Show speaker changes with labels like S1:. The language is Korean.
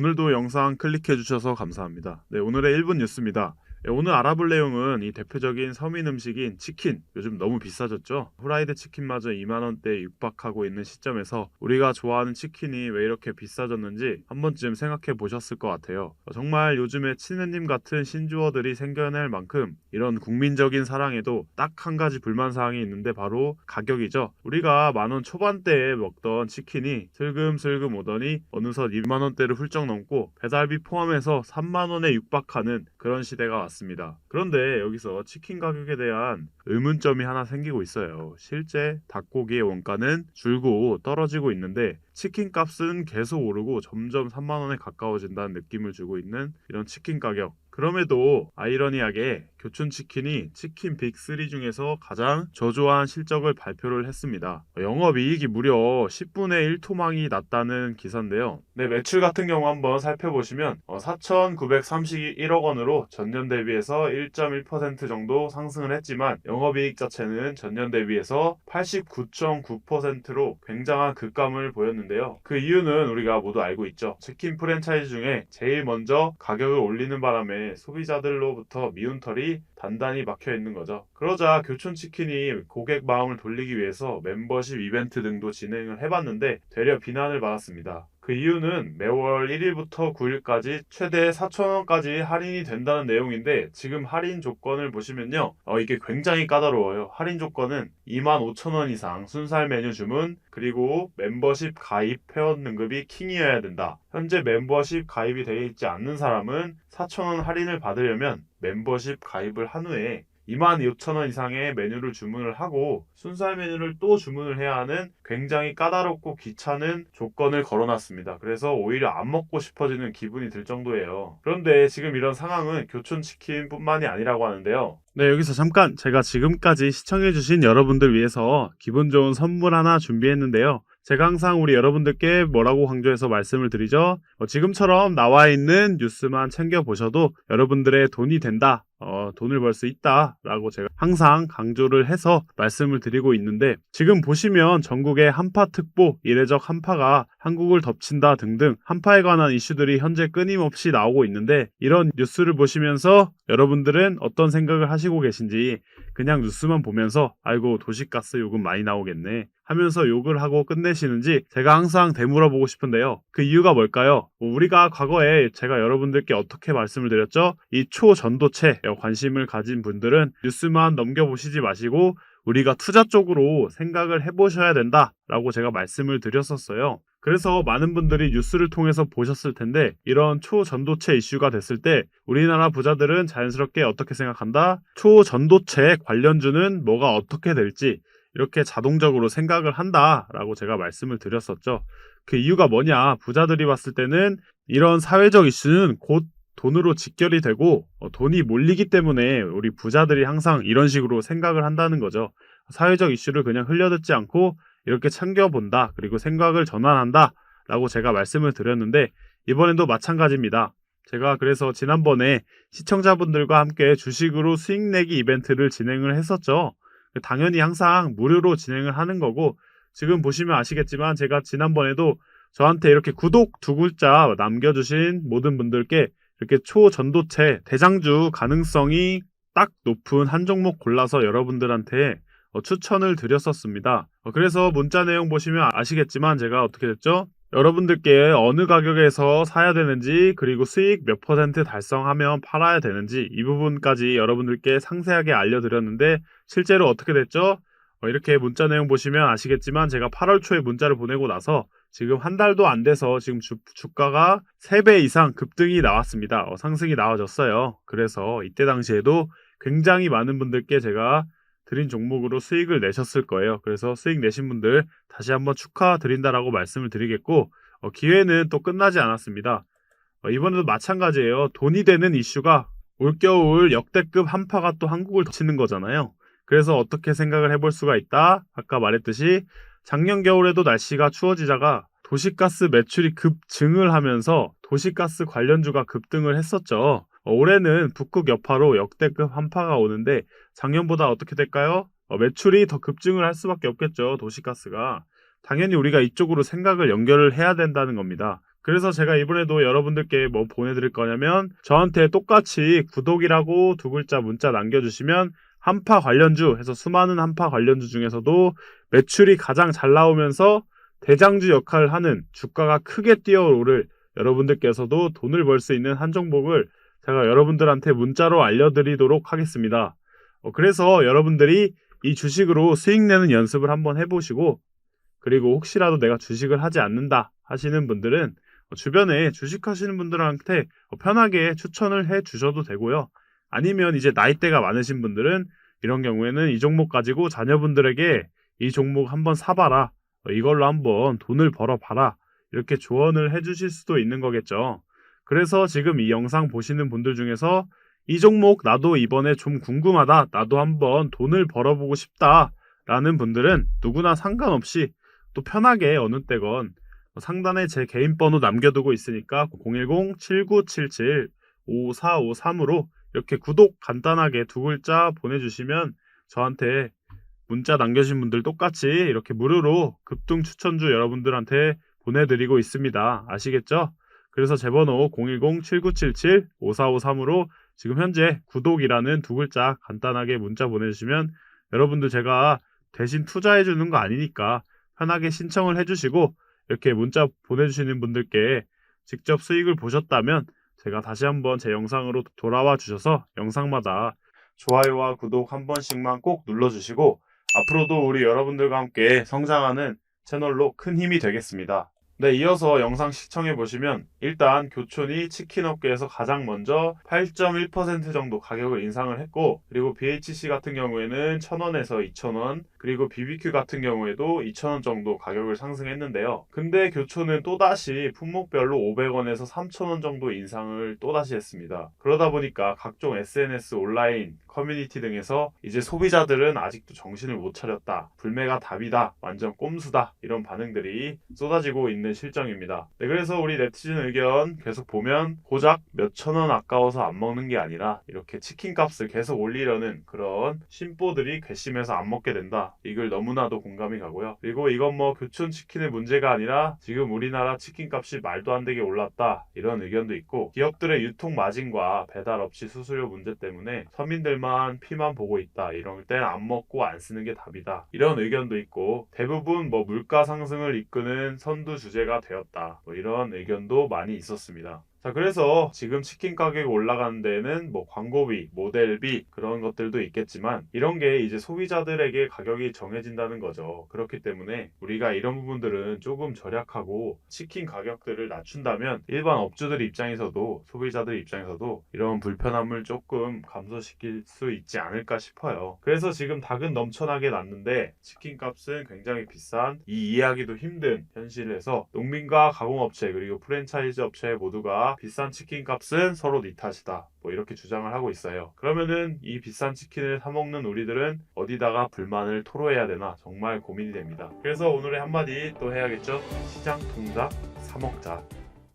S1: 오늘도 영상 클릭해 주셔서 감사합니다. 네, 오늘의 1분 뉴스입니다. 네, 오늘 알아볼 내용은 이 대표적인 서민 음식인 치킨 요즘 너무 비싸졌죠. 후라이드 치킨마저 2만 원대에 육박하고 있는 시점에서 우리가 좋아하는 치킨이 왜 이렇게 비싸졌는지 한 번쯤 생각해 보셨을 것 같아요. 어, 정말 요즘에 치느님 같은 신주어들이 생겨날 만큼 이런 국민적인 사랑에도 딱 한 가지 불만 사항이 있는데 바로 가격이죠. 우리가 만원 초반대에 먹던 치킨이 슬금슬금 오더니 어느덧 2만 원대를 훌쩍 넘고 배달비 포함해서 3만 원에 육박하는 그런 시대가. 그런데 여기서 치킨 가격에 대한 의문점이 하나 생기고 있어요. 실제 닭고기의 원가는 줄고 떨어지고 있는데 치킨 값은 계속 오르고 점점 3만 원에 가까워진다는 느낌을 주고 있는 이런 치킨 가격. 그럼에도 아이러니하게 교촌치킨이 치킨 빅3 중에서 가장 저조한 실적을 발표를 했습니다. 영업이익이 무려 10분의 1 토막이 났다는 기사인데요. 네, 매출 같은 경우 한번 살펴보시면 어, 4,931억 원으로 전년 대비해서 1.1% 정도 상승을 했지만 영업이익 자체는 전년 대비해서 89.9%로 굉장한 급감을 보였는데요. 그 이유는 우리가 모두 알고 있죠. 치킨 프랜차이즈 중에 제일 먼저 가격을 올리는 바람에 소비자들로부터 미운 털이 단단히 막혀 있는 거죠. 그러자 교촌치킨이 고객 마음을 돌리기 위해서 멤버십 이벤트 등도 진행을 해봤는데 되려 비난을 받았습니다. 그 이유는 매월 1일부터 9일까지 최대 4,000원까지 할인이 된다는 내용인데 지금 할인 조건을 보시면요. 어, 이게 굉장히 까다로워요. 할인 조건은 25,000원 이상 순살 메뉴 주문 그리고 멤버십 가입 회원 등급이 킹이어야 된다. 현재 멤버십 가입이 되어 있지 않는 사람은 4,000원 할인을 받으려면 멤버십 가입을 한 후에 26,000원 이상의 메뉴를 주문을 하고 순살 메뉴를 또 주문을 해야 하는 굉장히 까다롭고 귀찮은 조건을 걸어놨습니다. 그래서 오히려 안 먹고 싶어지는 기분이 들 정도예요. 그런데 지금 이런 상황은 교촌치킨뿐만이 아니라고 하는데요. 네, 여기서 잠깐 제가 지금까지 시청해주신 여러분들 위해서 기분 좋은 선물 하나 준비했는데요. 제가 항상 우리 여러분들께 뭐라고 강조해서 말씀을 드리죠. 어, 지금처럼 나와 있는 뉴스만 챙겨보셔도 여러분들의 돈이 된다. 어, 돈을 벌 수 있다. 라고 제가 항상 강조를 해서 말씀을 드리고 있는데 지금 보시면 전국의 한파 특보, 이례적 한파가 한국을 덮친다 등등 한파에 관한 이슈들이 현재 끊임없이 나오고 있는데 이런 뉴스를 보시면서 여러분들은 어떤 생각을 하시고 계신지 그냥 뉴스만 보면서 아이고 도시가스 요금 많이 나오겠네 하면서 욕을 하고 끝내시는지 제가 항상 되물어보고 싶은데요. 그 이유가 뭘까요? 뭐 우리가 과거에 제가 여러분들께 어떻게 말씀을 드렸죠? 이 초전도체에 관심을 가진 분들은 뉴스만 넘겨보시지 마시고 우리가 투자 쪽으로 생각을 해보셔야 된다라고 제가 말씀을 드렸었어요. 그래서 많은 분들이 뉴스를 통해서 보셨을 텐데 이런 초전도체 이슈가 됐을 때 우리나라 부자들은 자연스럽게 어떻게 생각한다? 초전도체 관련주는 뭐가 어떻게 될지 이렇게 자동적으로 생각을 한다라고 제가 말씀을 드렸었죠. 그 이유가 뭐냐? 부자들이 봤을 때는 이런 사회적 이슈는 곧 돈으로 직결이 되고 어, 돈이 몰리기 때문에 우리 부자들이 항상 이런 식으로 생각을 한다는 거죠. 사회적 이슈를 그냥 흘려듣지 않고 이렇게 챙겨본다. 그리고 생각을 전환한다. 라고 제가 말씀을 드렸는데 이번에도 마찬가지입니다. 제가 그래서 지난번에 시청자분들과 함께 주식으로 수익 내기 이벤트를 진행을 했었죠. 당연히 항상 무료로 진행을 하는 거고 지금 보시면 아시겠지만 제가 지난번에도 저한테 이렇게 구독 두 글자 남겨주신 모든 분들께 이렇게 초전도체 대장주 가능성이 딱 높은 한 종목 골라서 여러분들한테 어, 추천을 드렸었습니다. 어, 그래서 문자 내용 보시면 아시겠지만 제가 어떻게 됐죠? 여러분들께 어느 가격에서 사야 되는지 그리고 수익 몇 퍼센트 달성하면 팔아야 되는지 이 부분까지 여러분들께 상세하게 알려드렸는데 실제로 어떻게 됐죠? 어, 이렇게 문자 내용 보시면 아시겠지만 제가 8월 초에 문자를 보내고 나서 지금 한 달도 안 돼서 지금 주, 주가가 3배 이상 급등이 나왔습니다. 어, 상승이 나와졌어요. 그래서 이때 당시에도 굉장히 많은 분들께 제가 드린 종목으로 수익을 내셨을 거예요. 그래서 수익 내신 분들 다시 한번 축하드린다라고 말씀을 드리겠고 어, 기회는 또 끝나지 않았습니다. 어, 이번에도 마찬가지예요. 돈이 되는 이슈가 올겨울 역대급 한파가 또 한국을 덮치는 거잖아요. 그래서 어떻게 생각을 해볼 수가 있다? 아까 말했듯이 작년 겨울에도 날씨가 추워지다가 도시가스 매출이 급증을 하면서 도시가스 관련주가 급등을 했었죠. 어, 올해는 북극 여파로 역대급 한파가 오는데 작년보다 어떻게 될까요? 어, 매출이 더 급증을 할 수밖에 없겠죠. 도시가스가. 당연히 우리가 이쪽으로 생각을 연결을 해야 된다는 겁니다. 그래서 제가 이번에도 여러분들께 뭐 보내드릴 거냐면 저한테 똑같이 구독이라고 두 글자 문자 남겨주시면 한파 관련주 해서 수많은 한파 관련주 중에서도 매출이 가장 잘 나오면서 대장주 역할을 하는 주가가 크게 뛰어오를 여러분들께서도 돈을 벌 수 있는 한 종목을 제가 여러분들한테 문자로 알려드리도록 하겠습니다. 어, 그래서 여러분들이 이 주식으로 수익 내는 연습을 한번 해보시고 그리고 혹시라도 내가 주식을 하지 않는다 하시는 분들은 어, 주변에 주식 하시는 분들한테 어, 편하게 추천을 해 주셔도 되고요. 아니면 이제 나이대가 많으신 분들은 이런 경우에는 이 종목 가지고 자녀분들에게 이 종목 한번 사봐라. 어, 이걸로 한번 돈을 벌어봐라. 이렇게 조언을 해 주실 수도 있는 거겠죠. 그래서 지금 이 영상 보시는 분들 중에서 이 종목 나도 이번에 좀 궁금하다. 나도 한번 돈을 벌어보고 싶다. 라는 분들은 누구나 상관없이 또 편하게 어느 때건 상단에 제 개인 번호 남겨두고 있으니까 010-7977-5453으로 이렇게 구독 간단하게 두 글자 보내주시면 저한테 문자 남겨주신 분들 똑같이 이렇게 무료로 급등 추천주 여러분들한테 보내드리고 있습니다. 아시겠죠? 그래서 제 번호 010-7977-5453으로 지금 현재 구독이라는 두 글자 간단하게 문자 보내주시면 여러분들 제가 대신 투자해주는 거 아니니까 편하게 신청을 해주시고 이렇게 문자 보내주시는 분들께 직접 수익을 보셨다면 제가 다시 한번 제 영상으로 돌아와 주셔서 영상마다 좋아요와 구독 한 번씩만 꼭 눌러주시고 앞으로도 우리 여러분들과 함께 성장하는 채널로 큰 힘이 되겠습니다. 네, 이어서 영상 시청해 보시면 일단 교촌이 치킨 업계에서 가장 먼저 8.1% 정도 가격을 인상을 했고 그리고 BHC 같은 경우에는 1,000원에서 2,000원 그리고 BBQ 같은 경우에도 2,000원 정도 가격을 상승했는데요. 근데 교촌은 또다시 품목별로 500원에서 3,000원 정도 인상을 또다시 했습니다. 그러다 보니까 각종 SNS 온라인 커뮤니티 등에서 이제 소비자들은 아직도 정신을 못 차렸다. 불매가 답이다. 완전 꼼수다. 이런 반응들이 쏟아지고 있는 실정입니다. 네, 그래서 우리 네티즌 의견 계속 보면 고작 몇천 원 아까워서 안 먹는 게 아니라 이렇게 치킨 값을 계속 올리려는 그런 심보들이 괘씸해서 안 먹게 된다. 이걸 너무나도 공감이 가고요. 그리고 이건 뭐 교촌 치킨의 문제가 아니라 지금 우리나라 치킨 값이 말도 안 되게 올랐다. 이런 의견도 있고 기업들의 유통 마진과 배달 없이 수수료 문제 때문에 서민들만 피만 보고 있다. 이럴 땐안 먹고 안 쓰는 게 답이다. 이런 의견도 있고 대부분 뭐 물가 상승을 이끄는 선두 주제가 되었다. 뭐 이런 의견도 많이 있었습니다. 자, 그래서 지금 치킨 가격이 올라가는 데는 뭐 광고비, 모델비 그런 것들도 있겠지만 이런 게 이제 소비자들에게 가격이 정해진다는 거죠. 그렇기 때문에 우리가 이런 부분들은 조금 절약하고 치킨 가격들을 낮춘다면 일반 업주들 입장에서도 소비자들 입장에서도 이런 불편함을 조금 감소시킬 수 있지 않을까 싶어요. 그래서 지금 닭은 넘쳐나게 났는데 치킨 값은 굉장히 비싼 이 이해하기도 힘든 현실에서 농민과 가공업체 그리고 프랜차이즈 업체 모두가 비싼 치킨 값은 서로 네 탓이다. 뭐 이렇게 주장을 하고 있어요. 그러면은 이 비싼 치킨을 사 먹는 우리들은 어디다가 불만을 토로해야 되나 정말 고민이 됩니다. 그래서 오늘의 한마디 또 해야겠죠? 시장 통닭 사 먹자.